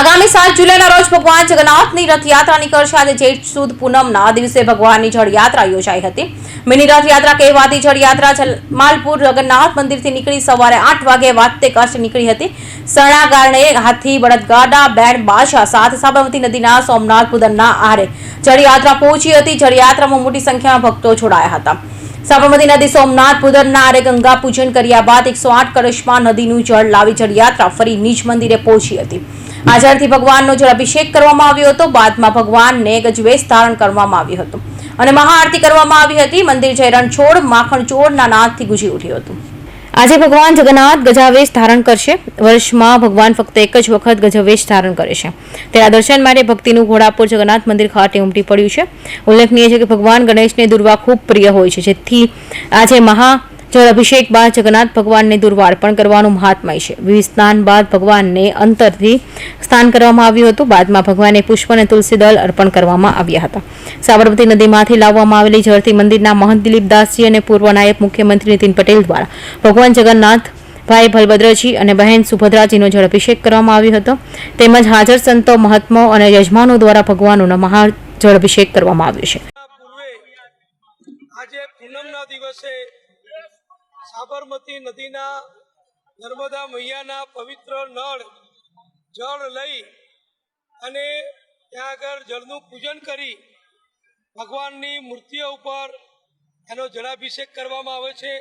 આગામી સાત જુલાઈના રોજ ભગવાન જગન્નાથની રથયાત્રા નીકળશે આજે જેઠ સુદ પૂનમના દિવસે ભગવાનની જળયાત્રા યોજાઈ હતી. મિની રથયાત્રા કહેવાતી જળયાત્રા માલપુર જગન્નાથ મંદિરથી નીકળી સવારે આઠ વાગે વાતે કચ્છ નીકળી હતી. સરણાગારણે હાથી, બળદગાડા, બેન, બાદશાહ સાથે સાબરમતી નદીના સોમનાથ પુદનના આરે જળયાત્રા પહોંચી હતી. જળયાત્રામાં મોટી સંખ્યામાં ભક્તો જોડાયા હતા. સાબરમતી નદી સોમનાથ, પુદરના આરે ગંગા પૂજન કર્યા બાદ એકસો આઠ કળશમાં નદીનું જળ લાવી જળયાત્રા ફરી નીચ મંદિરે પહોંચી હતી. આ જળથી ભગવાનનો જળ અભિષેક કરવામાં આવ્યો હતો. બાદમાં ભગવાનને ગજવેશ ધારણ કરવામાં આવ્યું હતું. અને મહાઆરતી કરવામાં આવી હતી. મંદિર જય રણછોડ માખણ ચોળના નાદથી ગુજી ઉઠ્યું હતું. આજે ભગવાન જગન્નાથ ગજાવેશ ધારણ કરશે. વર્ષમાં ભગવાન ફક્ત એક જ વખત ગજવેશ ધારણ કરે છે. તેના દર્શન માટે ભક્તિનું ઘોડાપુર જગન્નાથ મંદિર ખાતે ઉમટી પડ્યું છે. ઉલ્લેખનીય છે કે ભગવાન ગણેશને દુર્વા ખૂબ પ્રિય હોય છે. જેથી આજે મહા જળ અભિષેક બાદ જગન્નાથ ભગવાનને દુર્વા અર્પણ કરવાનું મહાત્મય છે. વિવિધ સ્નાન બાદ ભગવાનને અંતરથી સ્નાન કરવામાં આવ્યું હતું. બાદમાં ભગવાનને પુષ્પ અને તુલસી દળ અર્પણ કરવામાં આવ્યા હતા. સાબરમતી નદીમાંથી લાવવામાં આવેલી જળથી મંદિરના મહંત દિલીપદાસજી અને પૂર્વ નાયબ મુખ્યમંત્રી નીતિન પટેલ દ્વારા ભગવાન જગન્નાથ ભાઈ બલભદ્રજી અને બહેન સુભદ્રાજીનો જળ અભિષેક કરવામાં આવ્યો હતો. તેમજ હાજર સંતો મહાત્માઓ અને યજમાનો દ્વારા ભગવાનનો મહા જળ અભિષેક કરવામાં આવ્યો છે. આજે પૂનમના દિવસે સાબરમતી નદીના નર્મદા મૈયાના પવિત્ર નળ, જળ લઈ અને ત્યાં આગળ જળનું પૂજન કરી ભગવાનની મૂર્તિઓ ઉપર એનો જળાભિષેક કરવામાં આવે છે.